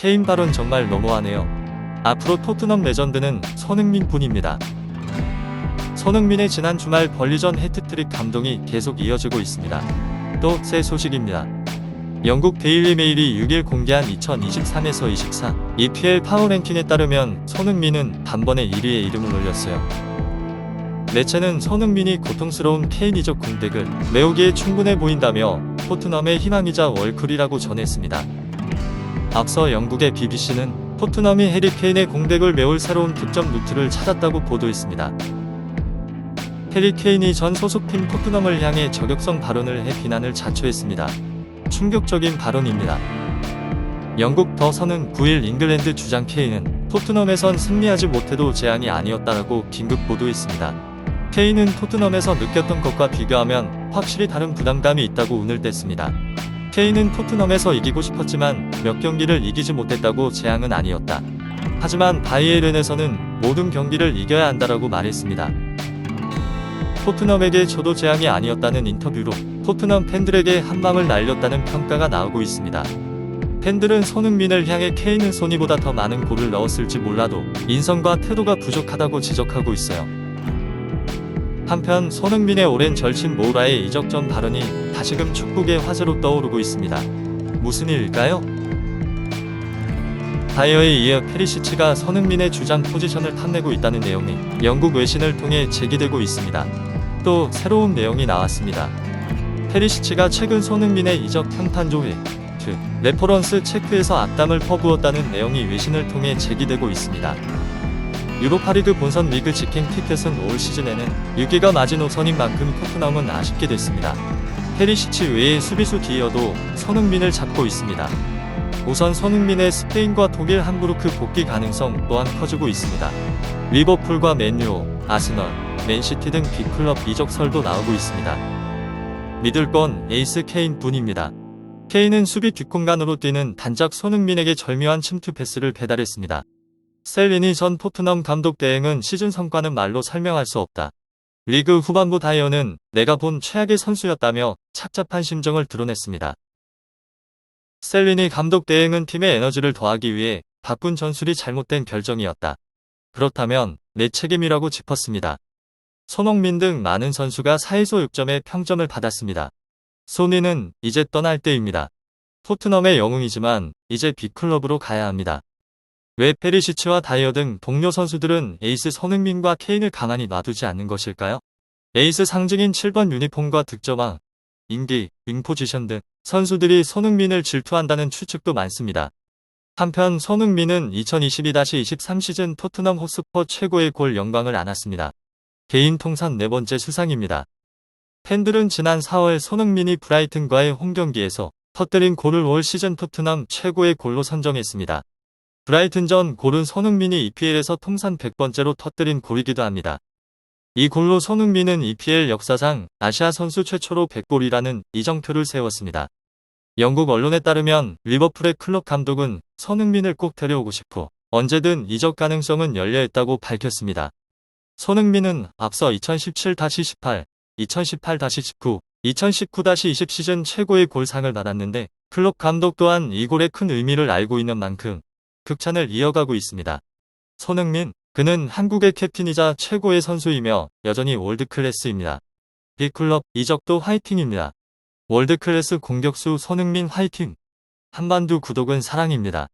케인 발언 정말 너무하네요. 앞으로 토트넘 레전드는 손흥민 뿐입니다. 손흥민의 지난 주말 벌리전 해트트릭 감동이 계속 이어지고 있습니다. 또 새 소식입니다. 영국 데일리 메일이 6일 공개한 2023에서 24 EPL 파워랭킹에 따르면 손흥민은 단번에 1위에 이름을 올렸어요. 매체는 손흥민이 고통스러운 케인 이적 공백을 메우기에 충분해 보인다며 토트넘의 희망이자 월클이라고 전했습니다. 앞서 영국의 BBC는 토트넘이 해리 케인의 공백을 메울 새로운 득점 루트를 찾았다고 보도했습니다. 해리 케인이 전 소속팀 토트넘을 향해 저격성 발언을 해 비난을 자초했습니다. 충격적인 발언입니다. 영국 더 선은 9일 잉글랜드 주장 케인은 토트넘에선 승리하지 못해도 재앙이 아니었다라고 긴급 보도했습니다. 케인은 토트넘에서 느꼈던 것과 비교하면 확실히 다른 부담감이 있다고 운을 뗐습니다. 케인은 토트넘에서 이기고 싶었지만 몇 경기를 이기지 못했다고 재앙은 아니었다. 하지만 바이에른에서는 모든 경기를 이겨야 한다라고 말했습니다. 토트넘에게 저도 재앙이 아니었다는 인터뷰로 토트넘 팬들에게 한 방을 날렸다는 평가가 나오고 있습니다. 팬들은 손흥민을 향해 케인은 소니보다 더 많은 골을 넣었을지 몰라도 인성과 태도가 부족하다고 지적하고 있어요. 한편 손흥민의 오랜 절친 모우라의 이적 전 발언이 다시금 축구계 화제로 떠오르고 있습니다. 무슨 일일까요? 다이어에 이어 페리시치가 손흥민의 주장 포지션을 탐내고 있다는 내용이 영국 외신을 통해 제기되고 있습니다. 또 새로운 내용이 나왔습니다. 페리시치가 최근 손흥민의 이적 평탄 조회, 즉 레퍼런스 체크에서 악담을 퍼부었다는 내용이 외신을 통해 제기되고 있습니다. 유로파리그 본선 리그 직행 티켓은 올 시즌에는 6위가 마지노선인 만큼 토트넘은 아쉽게 됐습니다. 페리시치 외에 수비수 디어도 손흥민을 잡고 있습니다. 우선 손흥민의 스페인과 독일 함부르크 복귀 가능성 또한 커지고 있습니다. 리버풀과 맨유, 아스널, 맨시티 등 빅클럽 이적설도 나오고 있습니다. 믿을 건 에이스 케인 뿐입니다. 케인은 수비 뒷공간으로 뛰는 단짝 손흥민에게 절묘한 침투 패스를 배달했습니다. 셀린이 전 토트넘 감독 대행은 시즌 성과는 말로 설명할 수 없다. 리그 후반부 다이어는 내가 본 최악의 선수였다며 착잡한 심정을 드러냈습니다. 셀린이 감독 대행은 팀의 에너지를 더하기 위해 바꾼 전술이 잘못된 결정이었다. 그렇다면 내 책임이라고 짚었습니다. 손흥민 등 많은 선수가 4에서 6점의 평점을 받았습니다. 소니는 이제 떠날 때입니다. 토트넘의 영웅이지만 이제 빅클럽으로 가야 합니다. 왜 페리시치와 다이어 등 동료 선수들은 에이스 손흥민과 케인을 가만히 놔두지 않는 것일까요? 에이스 상징인 7번 유니폼과 득점왕, 인기, 윙 포지션 등 선수들이 손흥민을 질투한다는 추측도 많습니다. 한편 손흥민은 2022-23 시즌 토트넘 호스퍼 최고의 골 영광을 안았습니다. 개인 통산 네 번째 수상입니다. 팬들은 지난 4월 손흥민이 브라이튼과의 홈 경기에서 터뜨린 골을 올 시즌 토트넘 최고의 골로 선정했습니다. 브라이튼전 골은 손흥민이 EPL에서 통산 100번째로 터뜨린 골이기도 합니다. 이 골로 손흥민은 EPL 역사상 아시아 선수 최초로 100골이라는 이정표를 세웠습니다. 영국 언론에 따르면 리버풀의 클럽 감독은 손흥민을 꼭 데려오고 싶고 언제든 이적 가능성은 열려있다고 밝혔습니다. 손흥민은 앞서 2017-18, 2018-19, 2019-20 시즌 최고의 골상을 받았는데 클럽 감독 또한 이 골의 큰 의미를 알고 있는 만큼 극찬을 이어가고 있습니다. 손흥민, 그는 한국의 캡틴이자 최고의 선수이며 여전히 월드클래스입니다. 빅클럽 이적도 화이팅입니다. 월드클래스 공격수 손흥민 화이팅! 한반도 구독은 사랑입니다.